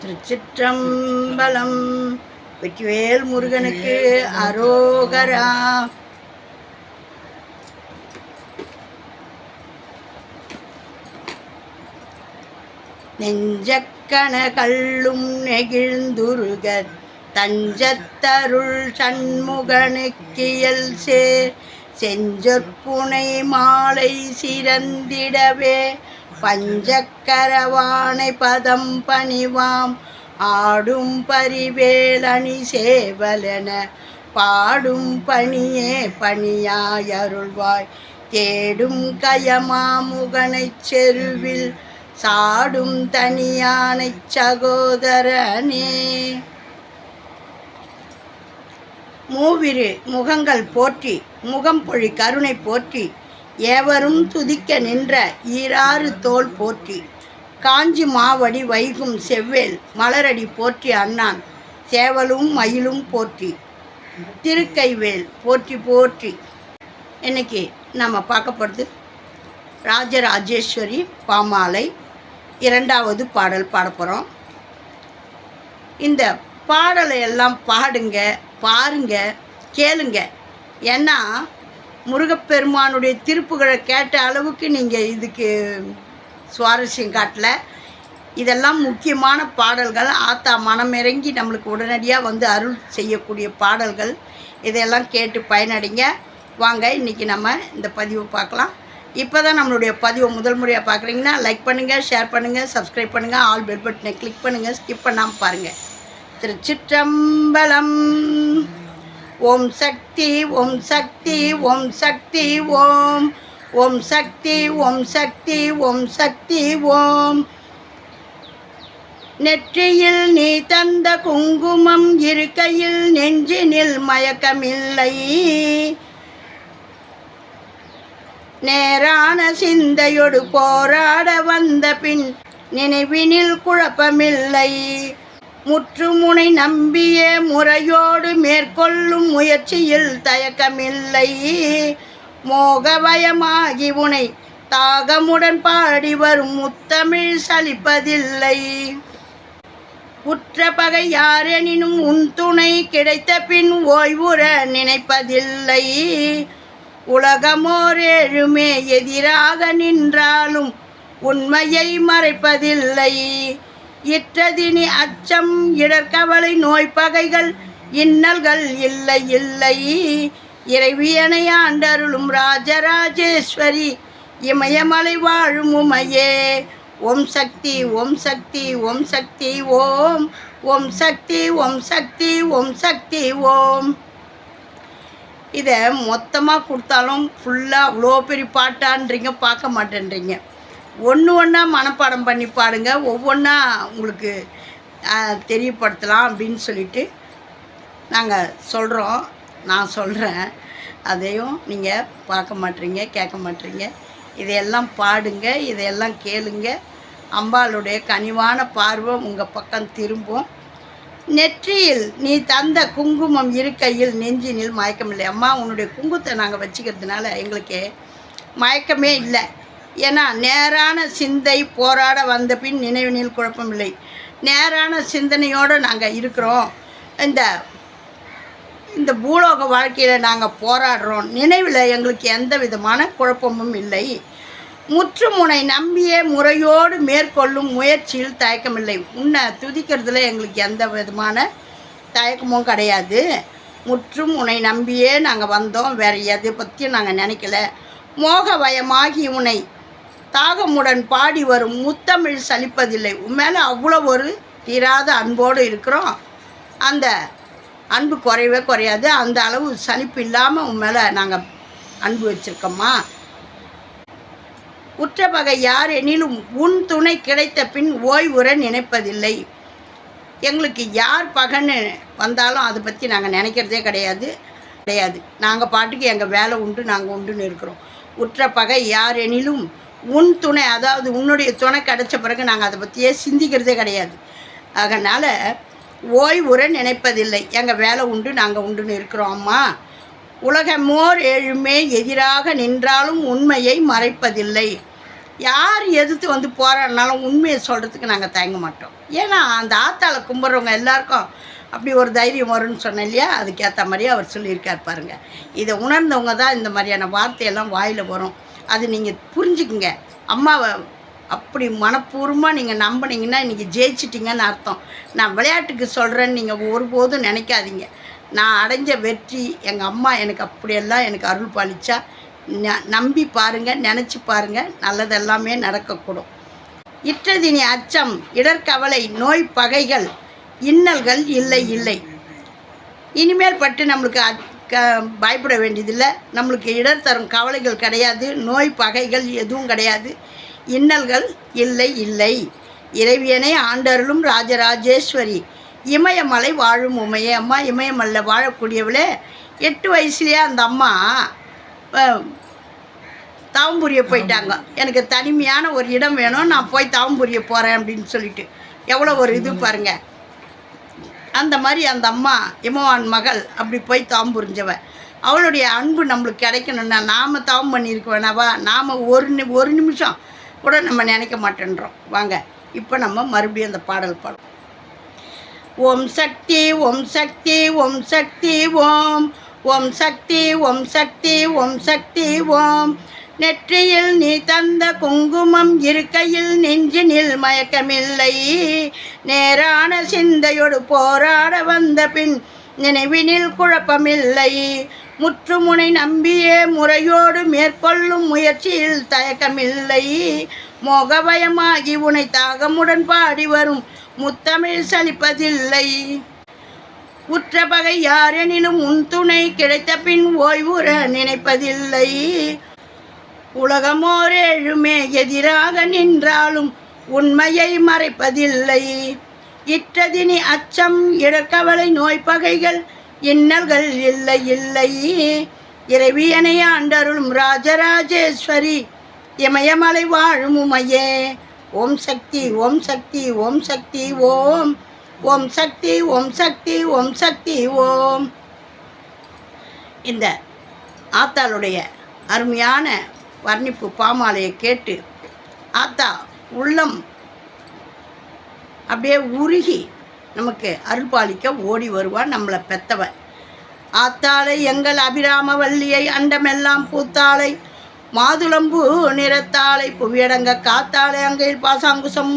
திருச்சிற்றம்பலம். வெற்றிவேல் முருகனுக்கு அரோகரா. நெஞ்சக்கன கள்ளும் நெகிழ்ந்துருக தஞ்சத்தருள் சண்முகனுக்கியல் சேர் செஞ்சொற்புனை மாலை சிறந்திடவே. பஞ்சக்கரவானை பதம் பணிவாம். ஆடும் பரிவேலணி சேவலென பாடும் பணியே பணியாயருள்வாய். தேடும் கயமாமுகனை செருவில் சாடும் தனியானைச் சகோதரனே. மூவிரு முகங்கள் போற்றி முகம்பொழி கருணை போற்றி ஏவரும் துதிக்க நின்ற ஈராறு தோல் போற்றி காஞ்சி மாவடி வைகும் செவ்வேல் மலரடி போற்றி அண்ணான் சேவலும் மயிலும் போற்றி திருக்கைவேல் போற்றி போற்றி. இன்னைக்கு நம்ம பார்க்கப்படுது ராஜராஜேஸ்வரி பாமாலை இரண்டாவது பாடல் பாடப்போகிறோம் இந்த பாடலை எல்லாம் பாடுங்க பாருங்க கேளுங்க. ஏன்னா முருகப்பெருமானுடைய திருப்புகளை கேட்ட அளவுக்கு நீங்கள் இதுக்கு சுவாரஸ்யம் காட்டல. இதெல்லாம் முக்கியமான பாடல்கள். ஆத்தா மனமிறங்கி நம்மளுக்கு உடனடியாக வந்து அருள் செய்யக்கூடிய பாடல்கள். இதையெல்லாம் கேட்டு பயனடைங்க. வாங்க இன்றைக்கி நம்ம இந்த பதிவை பார்க்கலாம். இப்போ தான் நம்மளுடைய பதிவை முதல் முறையாக பார்க்குறீங்கன்னா லைக் பண்ணுங்கள் ஷேர் பண்ணுங்கள் சப்ஸ்கிரைப் பண்ணுங்கள் ஆல் பெல் பட்டனை கிளிக் பண்ணுங்கள் ஸ்கிப் பண்ணாமல் பாருங்கள் திருச்சிற்றம்பலம். ஓம் சக்தி ஓம் சக்தி ஓம் சக்தி ஓம். ஓம் சக்தி ஓம் சக்தி ஓம் சக்தி ஓம். நெற்றியில் நீ தந்த குங்குமம் இருக்கையில் நெஞ்சினில் மயக்கமில்லை. நேரான சிந்தையொடு போராட வந்த பின் நினைவினில் குழப்பமில்லை. முற்றுமுனை நம்பிய முறையோடு மேற்கொள்ளும் முயற்சியில் தயக்கமில்லை. மோகவயமாகி உனை தாகமுடன் பாடி வரும் முத்தமிழ் சலிப்பதில்லை. உற்ற பகை யாரெனினும் உன் துணை கிடைத்த பின் ஓய்வுற நினைப்பதில்லை. உலகமோரேழுமே எதிராக நின்றாலும் உண்மையை மறைப்பதில்லை. இற்றதினி அச்சம் இடர்கவலை நோய் பகைகள் இன்னல்கள் இல்லை இல்லை. இறைவியனை ஆண்டருளும் ராஜராஜேஸ்வரி இமயமலை வாழும் உமையே. ஓம் சக்தி ஓம் சக்தி ஓம் சக்தி ஓம். ஓம் சக்தி ஓம் சக்தி ஓம் சக்தி ஓம். இதை மொத்தமாக கொடுத்தாலும் ஃபுல்லாக அவ்வளோ பெரிய பாட்டான்றீங்க பார்க்க மாட்டேன்றீங்க. ஒன்று ஒன்றா மனப்பாடம் பண்ணி பாருங்க ஒவ்வொன்றா உங்களுக்கு தெரியப்படுத்தலாம் அப்படின்னு சொல்லிட்டு நாங்கள் சொல்கிறோம் நான் சொல்கிறேன் அதையும் நீங்கள் பார்க்க மாட்டீங்க கேட்க மாட்டீங்க. இதையெல்லாம் பாடுங்க இதையெல்லாம் கேளுங்க. அம்பாளுடைய கனிவான பார்வை உங்கள் பக்கம் திரும்பும். நெற்றியில் நீ தந்த குங்குமம் இருக்கையில் நெஞ்சினில் மயக்கமில்லை. அம்மா உன்னுடைய குங்குத்தை நாங்கள் வச்சுக்கிறதுனால எங்களுக்கு மயக்கமே இல்லை. ஏன்னா நேரான சிந்தை போராட வந்த பின் நினைவினில் குழப்பமில்லை. நேரான சிந்தனையோடு நாங்கள் இருக்கிறோம். இந்த இந்த பூலோக வாழ்க்கையில் நாங்கள் போராடுறோம். நினைவில் எங்களுக்கு எந்த விதமான குழப்பமும் இல்லை. முற்றுமுனை நம்பிய முறையோடு மேற்கொள்ளும் முயற்சியில் தயக்கமில்லை. உன்னை துதிக்கிறதுல எங்களுக்கு எந்த விதமான தயக்கமும் கிடையாது. முற்றும் உன்னை நம்பியே நாங்கள் வந்தோம். வேறு எதை பற்றியும் நாங்கள் நினைக்கல. மோக வயமாகி உன்னை தாகமுடன் பாடி வரும் முத்தமிழ் சலிப்பதில்லை உன் மேலே அவ்வளோ ஒரு தீராத அன்போடு இருக்கிறோம். அந்த அன்பு குறையவே குறையாது. அந்த அளவு சலிப்பு இல்லாமல் உன் மேலே நாங்கள் அன்பு வச்சுருக்கோம்மா உற்ற பகை யார் எனினும் உன் துணை கிடைத்த பின் ஓய்வுற நினைப்பதில்லை. எங்களுக்கு யார் பகன்னு வந்தாலும் அதை பற்றி நாங்கள் நினைக்கிறதே கிடையாது. கிடையாது. நாங்கள் பாட்டுக்கு எங்கள் வேலை உண்டு நாங்கள் உண்டுன்னு இருக்கிறோம். உற்ற பகை யார் எனிலும் உன் துணை அதாவது உன்னுடைய துணை கிடைச்ச பிறகு நாங்கள் அதை பற்றியே சிந்திக்கிறதே கிடையாது. அதனால் ஓய்வுற நினைப்பதில்லை. எங்கள் வேலை உண்டு நாங்கள் உண்டுன்னு இருக்கிறோம். அம்மா உலகமோர் எழுமே எதிராக நின்றாலும் உண்மையை மறைப்பதில்லை. யார் எதிர்த்து வந்து போராடினாலும் உண்மையை சொல்கிறதுக்கு நாங்கள் தயங்க மாட்டோம். ஏன்னா அந்த ஆத்தாளை கும்பிட்றவங்க எல்லாருக்கும் அப்படி ஒரு தைரியம் வரும்னு சொன்னேன் இல்லையா? அதுக்கேற்ற மாதிரியே அவர் சொல்லியிருக்கார் பாருங்க. இதை உணர்ந்தவங்க தான் இந்த மாதிரியான வார்த்தையெல்லாம் வாயில் வரும். அது நீங்கள் புரிஞ்சுக்குங்க. அம்மாவை அப்படி மனப்பூர்வமாக நீங்கள் நம்பினீங்கன்னா இன்றைக்கி ஜெயிச்சிட்டிங்கன்னு அர்த்தம். நான் விளையாட்டுக்கு சொல்கிறேன்னு நீங்கள் ஒருபோதும் நினைக்காதீங்க. நான் அடைஞ்ச வெற்றி எங்கள் அம்மா எனக்கு அப்படியெல்லாம் எனக்கு அருள் பாலிச்சா ந- நம்பி பாருங்கள் நினச்சி பாருங்கள் நல்லதெல்லாமே நடக்கக்கூடும். இற்றதினி அச்சம் இடர்கவலை நோய் பகைகள் இன்னல்கள் இல்லை இல்லை. இனிமேல் பட்டு நம்மளுக்கு அ- க பயப்பட வேண்டியதில்லை. நம்மளுக்கு இடர் தரும் கவலைகள் கிடையாது நோய் பகைகள் எதுவும் கிடையாது. இன்னல்கள் இல்லை இல்லை. இறைவியனை ஆண்டருளும் ராஜராஜேஸ்வரி. இமயமலை வாழும் உமையே அம்மா இமயமலையில் வாழக்கூடியவளே. எட்டு வயசுலேயே அந்த அம்மா அஹ், தவம் புரிய போயிட்டாங்க. எனக்கு தனிமையான ஒரு இடம் வேணும் நான் போய் தவம் புரிய போகிறேன் அப்படின்னு சொல்லிட்டு. எவ்வளோ ஒரு இது பாருங்க. அந்த மாதிரி அந்த அம்மா இமவான் மகள் அப்படி போய் தவம் புரிஞ்சவ. அவளுடைய அன்பு நம்மளுக்கு கிடைக்கணும்னா நாம் தவம் பண்ணியிருக்க வேணாவா நாம் ஒரு நி ஒரு நிமிஷம் கூட நம்ம நினைக்க மாட்டேன்றோம். வாங்க இப்போ நம்ம மறுபடியும் அந்த பாடல் பாடுவோம் ஓம் சக்தி ஓம் சக்தி ஓம் சக்தி ஓம். ஓம் சக்தி ஓம் சக்தி ஓம் சக்தி ஓம். நெற்றியில் நீ தந்த குங்குமம் இருக்கையில் நெஞ்சினில் மயக்கமில்லை. நேரான சிந்தையோடு போராட வந்த பின் நினைவினில் குழப்பமில்லை. முற்றுமுனை நம்பியே முறையோடு மேற்கொள்ளும் முயற்சியில் தயக்கமில்லை. மோகபயமாகி உனை தாகமுடன் பாடி வரும் முத்தமிழ் சலிப்பதில்லை. உற்ற பகை யாரெனினும் உன் துணை கிடைத்த பின் ஓய்வுற நினைப்பதில்லை. உலகமோரேழுமே எதிராக நின்றாலும் உண்மையை மறைப்பதில்லை. இற்றதினி அச்சம் இடக்கவலை நோய் பகைகள் இன்னல்கள் இல்லை இல்லை. இறைவியனை ஆண்டருளும் ராஜராஜேஸ்வரி இமயமலை வாழும் உமையே. ஓம் சக்தி ஓம் சக்தி ஓம் சக்தி ஓம். ஓம் சக்தி ஓம் சக்தி ஓம் சக்தி ஓம். இந்த ஆத்தாளுடைய அருமையான வர்ணிப்பு பாமாலையை கேட்டு ஆத்தா உள்ளம். அப்படியே உருகி நமக்கு அருள்பாலிக்க ஓடி வருவான் நம்மளை பெத்தவன். ஆத்தாளை எங்கள் அபிராம வள்ளியை அண்டமெல்லாம் பூத்தாளை மாதுளம்பூ நிறத்தாளை புவியடங்க காத்தாளை அங்கையில் பாசாங்குசம்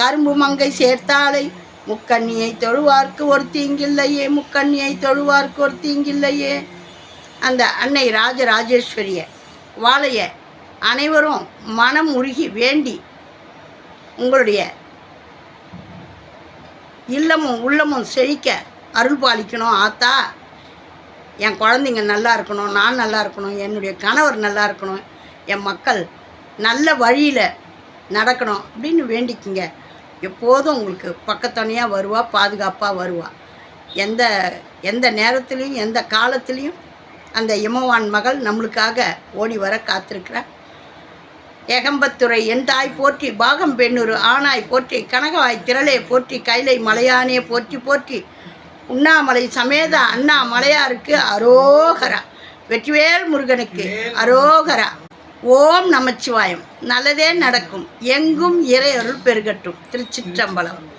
கரும்பு மங்கை சேர்த்தாளை முக்கண்ணியை தொழுவார்க்கு ஒரு தீங்கில்லையே முக்கண்ணியை தொழுவார்க்கு ஒரு தீங்கில்லையே. அந்த அன்னை ராஜராஜேஸ்வரிய வாழைய அனைவரும் மனம் உருகி வேண்டி உங்களுடைய இல்லமும் உள்ளமும் செழிக்க அருள் பாலிக்கணும் ஆத்தா. என் குழந்தைங்க நல்லா இருக்கணும் நான் நல்லா இருக்கணும் என்னுடைய கணவர் நல்லா இருக்கணும் என் மக்கள் நல்ல வழியில் நடக்கணும் அப்படின்னு வேண்டிக்குங்க. எப்போதும் உங்களுக்கு பக்கத்துணையாக வருவா பாதுகாப்பாக வருவா. எந்த எந்த நேரத்துலேயும் எந்த காலத்துலேயும் அந்த இமவான் மகள் நம்மளுக்காக ஓடி வர காத்திருக்கிறா. ஏகம்பத்துறை என் தாய் போற்றி பாகம் பெண்ணூர் ஆனாய் போற்றி கனகவாய் திரளே போற்றி கைலை மலையானே போற்றி போற்றி. உண்ணாமலை சமேத அண்ணா மலையாருக்கு அரோகரா. வெற்றிவேல் முருகனுக்கு அரோகரா. ஓம் நமச்சிவாயம். நல்லதே நடக்கும். எங்கும் இறை அருள் பெருகட்டும். திருச்சிற்றம்பலம்.